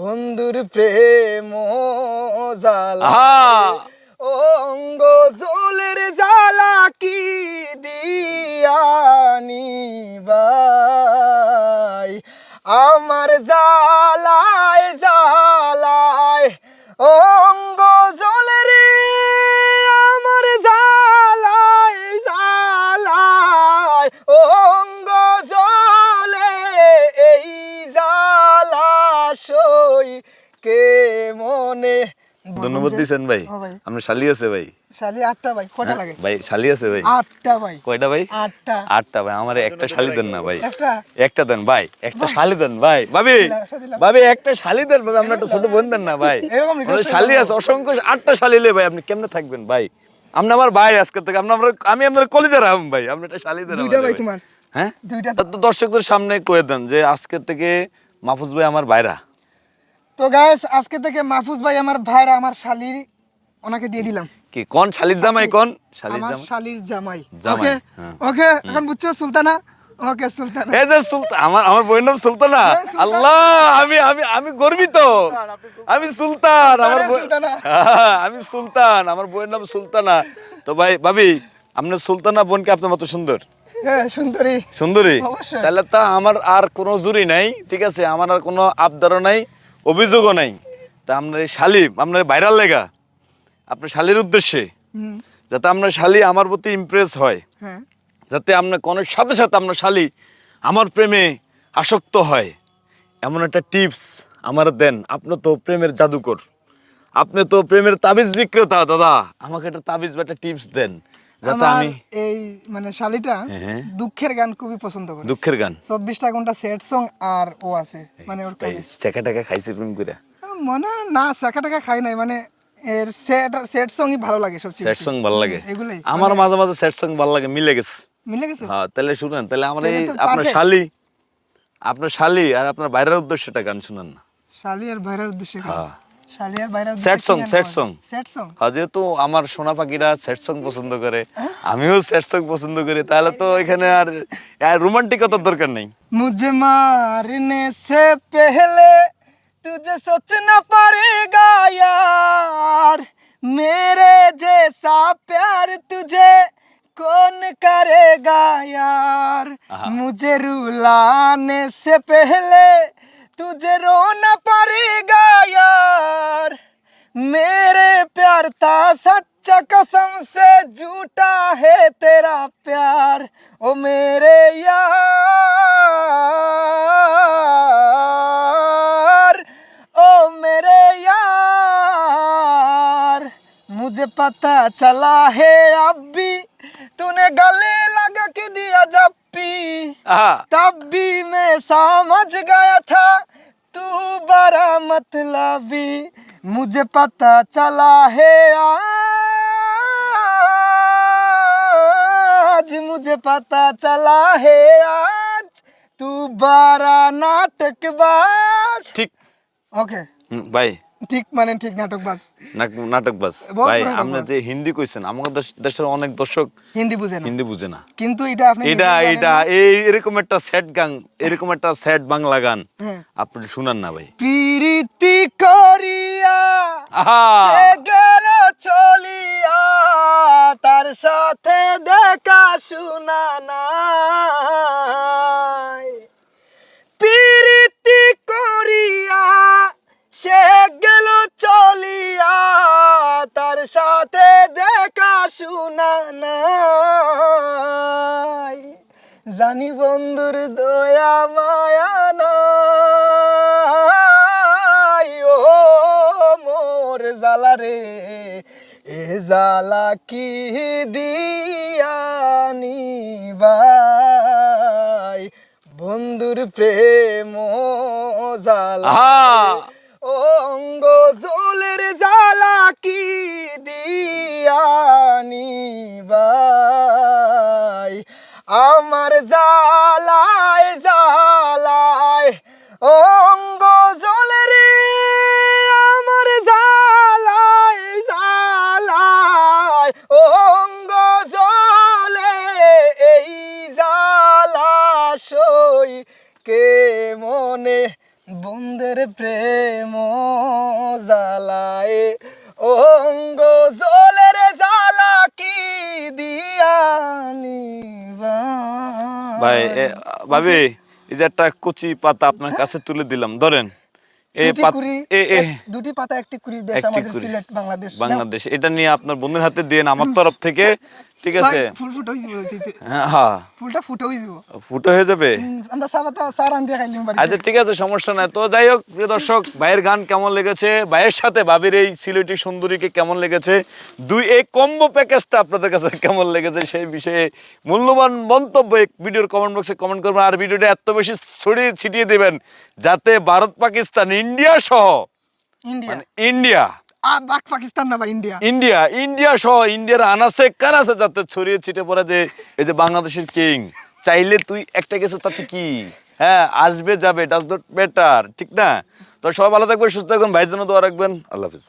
বন্ধুর প্রেম জালা! অঙ্গ জলের জ্বালা কি দিয়ানি বাই আমার ধন্যবাদ দিছেন ভাই? হ্যাঁ আপনার শালি আছে ভাই। শালি আটটা ভাই কটা লাগে? ভাই শালি আছে ভাই। আটটা ভাই। কয়টা ভাই? আটটা। আটটা ভাই আমার একটা শালি দেন না ভাই। একটা? একটা দেন ভাই একটা শালি দেন ভাই। ভাবি। ভাবি একটা শালি দেন ভাই আপনার একটা ছোট বোন দেন না ভাই। এরকম request শালি আছে অসংখ্য আটটা শালি লে ভাই আপনি কেমনে থাকবেন ভাই? আপনি আমার ভাই আজকে থেকে আপনি আমার আমি আপনার কলেজের আম ভাই আপনি একটা শালি দেন দুইটা ভাই। তোমার? হ্যাঁ? দুইটা। তো দর্শকদের সামনে কয়ে দেন যে আজকে থেকে মাহফুজ ভাই আমার ভাইরা। তো গাইস আজকে থেকে মাহফুজ ভাই আমার ভাইরা আমার শালির ওনাকে দিয়ে দিলাম। কি কোন? শালির জামাই কোন? শালির আমার জামাই? শালির জামাই। জামাই, ওকে হ্যাঁ। ওকে এখন বুঝছ সুলতানা? ওকে সুলতানা। এই যে সুলতান আমার আমার বইয়ের নাম সুলতানা। হ্যাঁ, আল্লাহ আমি আমি আমি গর্বিত। আমি সুলতান আমার সুলতানা। আমি সুলতান আমার বইয়ের নাম সুলতানা। তো ভাই ভাবি আপনার সুলতানা বোনকে আপনার মতো সুন্দর? হ্যাঁ সুন্দরী। সুন্দরী। তাহলে তা আমার আর কোনো জুরি নাই ঠিক আছে? আমার আর কোনো আবদারও নাই। অভিযোগও নাই। তা আপনার এই শালি আপনার ভাইরাল লেগা আপনার শালির উদ্দেশ্যে যাতে আপনার শালি আমার প্রতি ইমপ্রেস হয় হ্যাঁ। যাতে আপনার কোনের সাথে সাথে আপনার শালি আমার প্রেমে আসক্ত হয়। এমন একটা টিপস আমার দেন। আপনি তো প্রেমের জাদুকর। আপনি তো প্রেমের তাবিজ বিক্রেতা দাদা। আমাকে একটা তাবিজ বা একটা টিপস দেন। যাতে আমার আমি এই মানে শালিটা হ্যাঁ। দুঃখের গান খুবই পছন্দ করে। দুঃখের গান? চব্বিশটা ঘণ্টা সেট সং আর ও আছে মানে ওর চেকা টাকা খাইছি প্রেম করে মনে না চাকা টাকা খাই নাই মানে এর সেট সেট সংই ভালো লাগে সবচেয়ে বেশি। সং ভালো লাগে? এগুলোই। আমার মাঝে মাঝে স্যাড সং ভালো লাগে মিলে গেছে। মিলে গেছে? হ্যাঁ তাহলে শুনেন তাহলে আমার এই আপনার শালি আপনার শালি আর আপনার বাইরের উদ্দেশ্যে একটা গান শুনেন না। শালি আর বাইরের উদ্দেশ্যে হ্যাঁ। শালি আর ভাইরার Sad song, sad song. Sad song আর যেহেতু আমার সোনা পাখিরা স্যাড সং পছন্দ করে আমিও স্যাড সং পছন্দ করি তাহলে তো এখানে আর রোমান্টিকতার দরকার নেই मुझे मारने से पहले तुझे सोचना पड़ेगा यार मेरे जैसा प्यार तुझे कौन करेगा यार आहा। मुझे रुलाने से पहले तुझे रोना पड़ेगा यार। मेरे प्यार था सच्चा कसम से झूठा है तेरा प्यार। ओ मेरे यार ओ मेरे यार। मुझे पता चला है अब भी तूने गले लगा के दिया जब আহা तब भी मैं समझ गया बड़ा मतलबी मुझे पता चला है आज मुझे पता चला है आज तू बारा नाटक बाज ठीक ओके बाय हम्म, ঠিক মানে ঠিক নাটকবাজ নাটকবাজ নাটক বাস ভাই আপনি যে হিন্দি কইছেন আমাদের দেশের অনেক দর্শক হিন্দি বুঝে না। হিন্দি বুঝে না। কিন্তু এটা আপনি এটা এটা এই এরকম একটা সেট গান এরকম একটা সেট বাংলা গান। হ্যাঁ। আপনি শুনান না ভাই। প্রীতি করিয়া আহা! জানি বন্ধুর দয়া মায়া নাই ও মোর জালা রে এ জালা কি দিয়ানি ভাই বন্ধুর প্রেম জালা! অঙ্গ জালায় জালায় অঙ্গ জলের আমার জালায় জালায় অঙ্গ জলে এই জালা সই কে মনে? বন্ধের প্রেম জ্বালায়। অঙ্গ জলের জ্বালা কি ভাই ভাবি এই যে একটা কচি পাতা আপনার কাছে তুলে দিলাম ধরেন। দুটি পাতা একটি কুড়ি দেশ আমাদের সিলেট বাংলাদেশ। বাংলাদেশ এটা নিয়ে আপনার বন্ধুর হাতে দিয়ে আমার তরফ থেকে ঠিক আছে। ফুল ফুটে হয়ে যাবে ফুলটা ফুটে হয়ে যাবে। ফুটো হয়ে যাবে? আমরা সাবাতা সার আন দিয়ে খাইলাম আচ্ছা ঠিক আছে সমস্যা নাই। তো যাই হোক প্রিয় দর্শক ভাইয়ের গান কেমন লেগেছে? ভাইয়ের সাথে ভাবির এই সিলেটি সুন্দরীকে কেমন লেগেছে? দুই এই কম্বো প্যাকেজটা আপনাদের কাছে কেমন লেগেছে সেই বিষয়ে মূল্যবান মন্তব্য ভিডিওর কমেন্ট বক্সে কমেন্ট করবেন। আর ভিডিওটা এত বেশি ছড়িয়ে ছিটিয়ে দেবেন যাতে ভারত পাকিস্তান ইন্ডিয়া সহ ইন্ডিয়া। মানে ইন্ডিয়া ইন্ডিয়া? যাতে ছড়িয়ে ছিটে পড়ে যে, এই যে বাংলাদেশের কিং, চাইলে তুই তাতে কি? হ্যাঁ আসবে, যাবে বেটার ঠিক না? তো সবাই ভালো থাকবেন, সুস্থ থাকবেন, ভাইয়ের জন্য দোয়া রাখবেন, আল্লাহ হাফিজ।